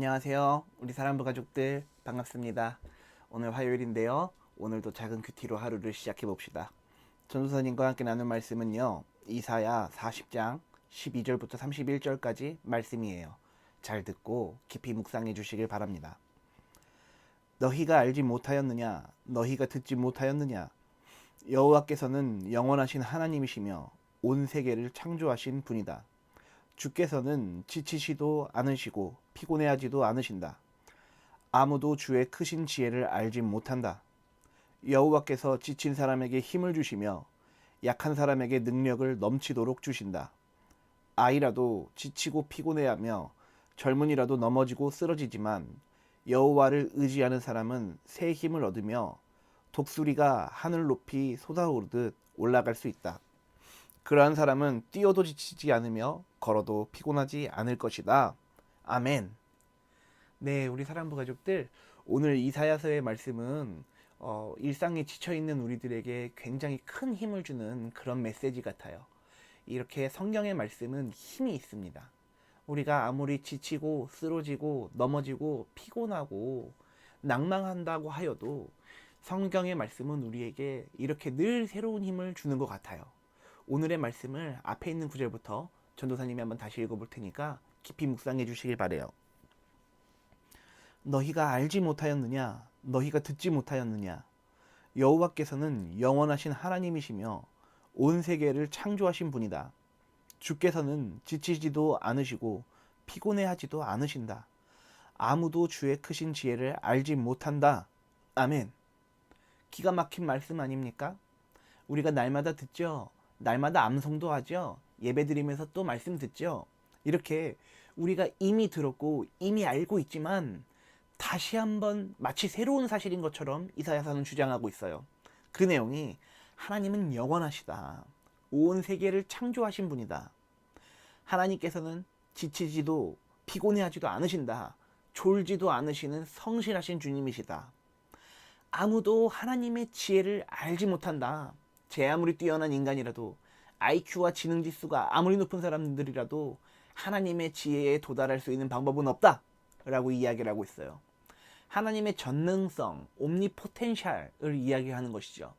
안녕하세요. 우리 사랑부 가족들 반갑습니다. 오늘 화요일인데요. 오늘도 작은 큐티로 하루를 시작해 봅시다. 전도사님과 함께 나눌 말씀은요. 이사야 40장 12절부터 31절까지 말씀이에요. 잘 듣고 깊이 묵상해 주시길 바랍니다. 너희가 알지 못하였느냐? 너희가 듣지 못하였느냐? 여호와께서는 영원하신 하나님이시며 온 세계를 창조하신 분이다. 주께서는 지치시도 않으시고 피곤해하지도 않으신다. 아무도 주의 크신 지혜를 알지 못한다. 여호와께서 지친 사람에게 힘을 주시며 약한 사람에게 능력을 넘치도록 주신다. 아이라도 지치고 피곤해하며 젊은이라도 넘어지고 쓰러지지만 여호와를 의지하는 사람은 새 힘을 얻으며 독수리가 하늘 높이 솟아오르듯 올라갈 수 있다. 그러한 사람은 뛰어도 지치지 않으며 걸어도 피곤하지 않을 것이다. 아멘. 네, 우리 사랑부 가족들, 오늘 이사야서의 말씀은 어, 일상에 지쳐 있는 우리들에게 굉장히 큰 힘을 주는 그런 메시지 같아요. 이렇게 성경의 말씀은 힘이 있습니다. 우리가 아무리 지치고 쓰러지고 넘어지고 피곤하고 낭망한다고 하여도 성경의 말씀은 우리에게 이렇게 늘 새로운 힘을 주는 것 같아요. 오늘의 말씀을 앞에 있는 구절부터 전도사님이 한번 다시 읽어볼 테니까 깊이 묵상해 주시길 바래요. 너희가 알지 못하였느냐? 너희가 듣지 못하였느냐? 여호와께서는 영원하신 하나님이시며 온 세계를 창조하신 분이다. 주께서는 지치지도 않으시고 피곤해하지도 않으신다. 아무도 주의 크신 지혜를 알지 못한다. 아멘. 기가 막힌 말씀 아닙니까? 우리가 날마다 듣죠. 날마다 암송도 하죠. 예배 드리면서 또 말씀 듣죠. 이렇게 우리가 이미 들었고 이미 알고 있지만 다시 한번 마치 새로운 사실인 것처럼 이사야서는 주장하고 있어요. 그 내용이 하나님은 영원하시다. 온 세계를 창조하신 분이다. 하나님께서는 지치지도 피곤해하지도 않으신다. 졸지도 않으시는 성실하신 주님이시다. 아무도 하나님의 지혜를 알지 못한다. 제 아무리 뛰어난 인간이라도 IQ와 지능 지수가 아무리 높은 사람들이라도 하나님의 지혜에 도달할 수 있는 방법은 없다. 라고 이야기를 하고 있어요. 하나님의 전능성, 옴니포텐셜을 이야기하는 것이죠.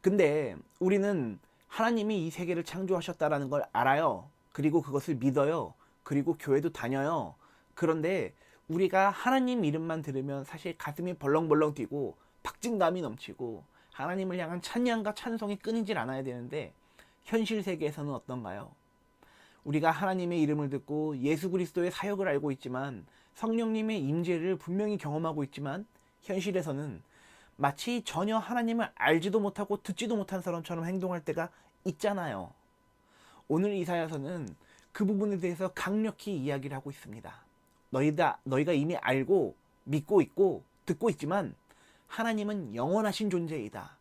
근데 우리는 하나님이 이 세계를 창조하셨다라는 걸 알아요. 그리고 그것을 믿어요. 그리고 교회도 다녀요. 그런데 우리가 하나님 이름만 들으면 사실 가슴이 벌렁벌렁 뛰고 박진감이 넘치고 하나님을 향한 찬양과 찬송이 끊이질 않아야 되는데 현실 세계에서는 어떤가요? 우리가 하나님의 이름을 듣고 예수 그리스도의 사역을 알고 있지만 성령님의 임재를 분명히 경험하고 있지만 현실에서는 마치 전혀 하나님을 알지도 못하고 듣지도 못한 사람처럼 행동할 때가 있잖아요. 오늘 이사야서는 그 부분에 대해서 강력히 이야기를 하고 있습니다. 너희다 너희가 이미 알고 믿고 있고 듣고 있지만 하나님은 영원하신 존재이다.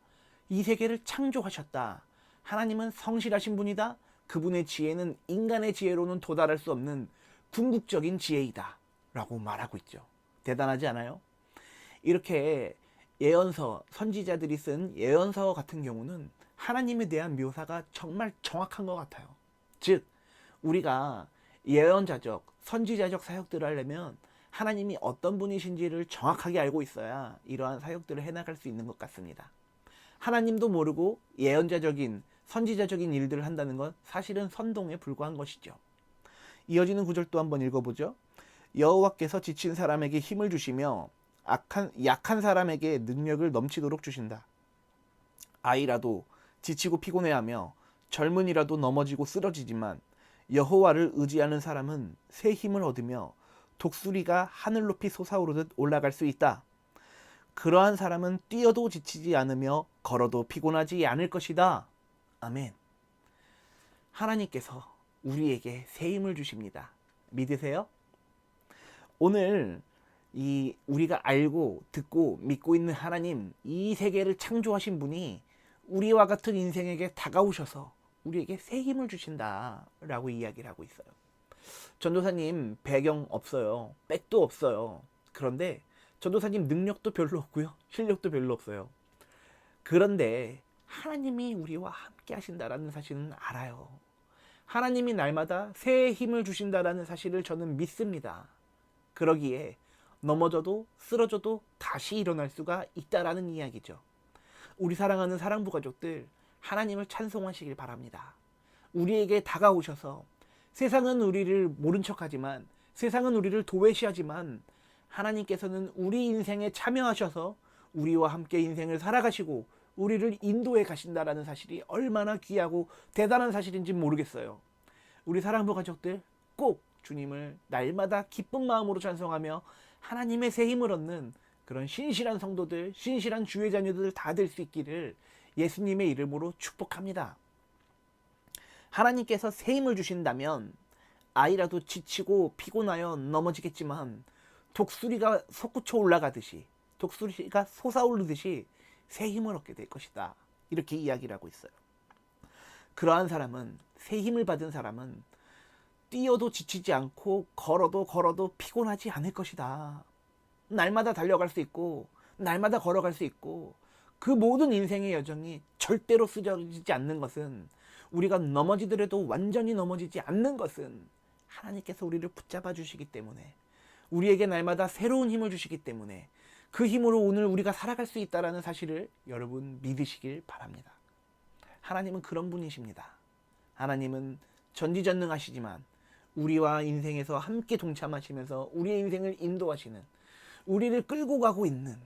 이 세계를 창조하셨다. 하나님은 성실하신 분이다. 그분의 지혜는 인간의 지혜로는 도달할 수 없는 궁극적인 지혜이다. 라고 말하고 있죠. 대단하지 않아요? 이렇게 예언서, 선지자들이 쓴 예언서 같은 경우는 하나님에 대한 묘사가 정말 정확한 것 같아요. 즉, 우리가 예언자적, 선지자적 사역들을 하려면 하나님이 어떤 분이신지를 정확하게 알고 있어야 이러한 사역들을 해나갈 수 있는 것 같습니다. 하나님도 모르고 예언자적인, 선지자적인 일들을 한다는 건 사실은 선동에 불과한 것이죠. 이어지는 구절 또 한번 읽어보죠. 여호와께서 지친 사람에게 힘을 주시며 악한, 약한 사람에게 능력을 넘치도록 주신다. 아이라도 지치고 피곤해하며 젊은이라도 넘어지고 쓰러지지만 여호와를 의지하는 사람은 새 힘을 얻으며 독수리가 하늘 높이 솟아오르듯 올라갈 수 있다. 그러한 사람은 뛰어도 지치지 않으며 걸어도 피곤하지 않을 것이다. 아멘. 하나님께서 우리에게 새 힘을 주십니다. 믿으세요? 오늘 이 우리가 알고 듣고 믿고 있는 하나님 이 세계를 창조하신 분이 우리와 같은 인생에게 다가오셔서 우리에게 새 힘을 주신다라고 이야기를 하고 있어요. 전도사님 배경 없어요. 백도 없어요. 그런데 전도사님 능력도 별로 없고요. 실력도 별로 없어요. 그런데 하나님이 우리와 함께 하신다라는 사실은 알아요. 하나님이 날마다 새 힘을 주신다라는 사실을 저는 믿습니다. 그러기에 넘어져도 쓰러져도 다시 일어날 수가 있다라는 이야기죠. 우리 사랑하는 사랑부 가족들 하나님을 찬송하시길 바랍니다. 우리에게 다가오셔서 세상은 우리를 모른 척하지만 세상은 우리를 도외시하지만 하나님께서는 우리 인생에 참여하셔서 우리와 함께 인생을 살아가시고 우리를 인도해 가신다라는 사실이 얼마나 귀하고 대단한 사실인지 모르겠어요. 우리 사랑부 가족들 꼭 주님을 날마다 기쁜 마음으로 찬송하며 하나님의 새 힘을 얻는 그런 신실한 성도들, 신실한 주의 자녀들 다 될 수 있기를 예수님의 이름으로 축복합니다. 하나님께서 새 힘을 주신다면 아이라도 지치고 피곤하여 넘어지겠지만 독수리가 솟구쳐 올라가듯이 독수리가 솟아오르듯이 새 힘을 얻게 될 것이다. 이렇게 이야기를 하고 있어요. 그러한 사람은 새 힘을 받은 사람은 뛰어도 지치지 않고 걸어도 걸어도 피곤하지 않을 것이다. 날마다 달려갈 수 있고 날마다 걸어갈 수 있고 그 모든 인생의 여정이 절대로 쓰러지지 않는 것은 우리가 넘어지더라도 완전히 넘어지지 않는 것은 하나님께서 우리를 붙잡아 주시기 때문에 우리에게 날마다 새로운 힘을 주시기 때문에 그 힘으로 오늘 우리가 살아갈 수 있다라는 사실을 여러분 믿으시길 바랍니다. 하나님은 그런 분이십니다. 하나님은 전지전능하시지만 우리와 인생에서 함께 동참하시면서 우리의 인생을 인도하시는 우리를 끌고 가고 있는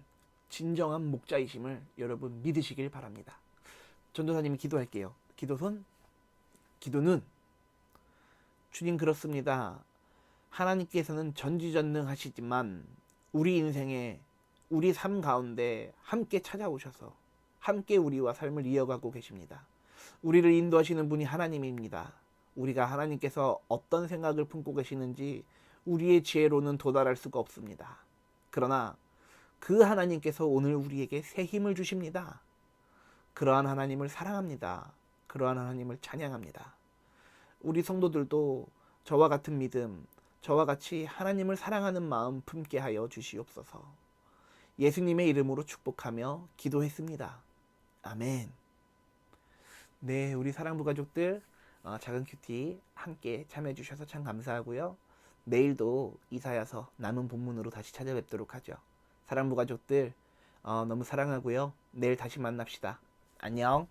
진정한 목자이심을 여러분 믿으시길 바랍니다. 전도사님이 기도할게요. 기도 손, 기도는 주님 그렇습니다. 하나님께서는 전지전능하시지만 우리 인생에 우리 삶 가운데 함께 찾아오셔서 함께 우리와 삶을 이어가고 계십니다. 우리를 인도하시는 분이 하나님입니다. 우리가 하나님께서 어떤 생각을 품고 계시는지 우리의 지혜로는 도달할 수가 없습니다. 그러나 그 하나님께서 오늘 우리에게 새 힘을 주십니다. 그러한 하나님을 사랑합니다. 그러한 하나님을 찬양합니다. 우리 성도들도 저와 같은 믿음, 저와 같이 하나님을 사랑하는 마음 품게 하여 주시옵소서. 예수님의 이름으로 축복하며 기도했습니다. 아멘. 네, 우리 사랑부 가족들 어, 작은 큐티 함께 참여해 주셔서 참 감사하고요. 내일도 이사야서 남은 본문으로 다시 찾아뵙도록 하죠. 사랑부 가족들 어, 너무 사랑하고요. 내일 다시 만납시다. 안녕.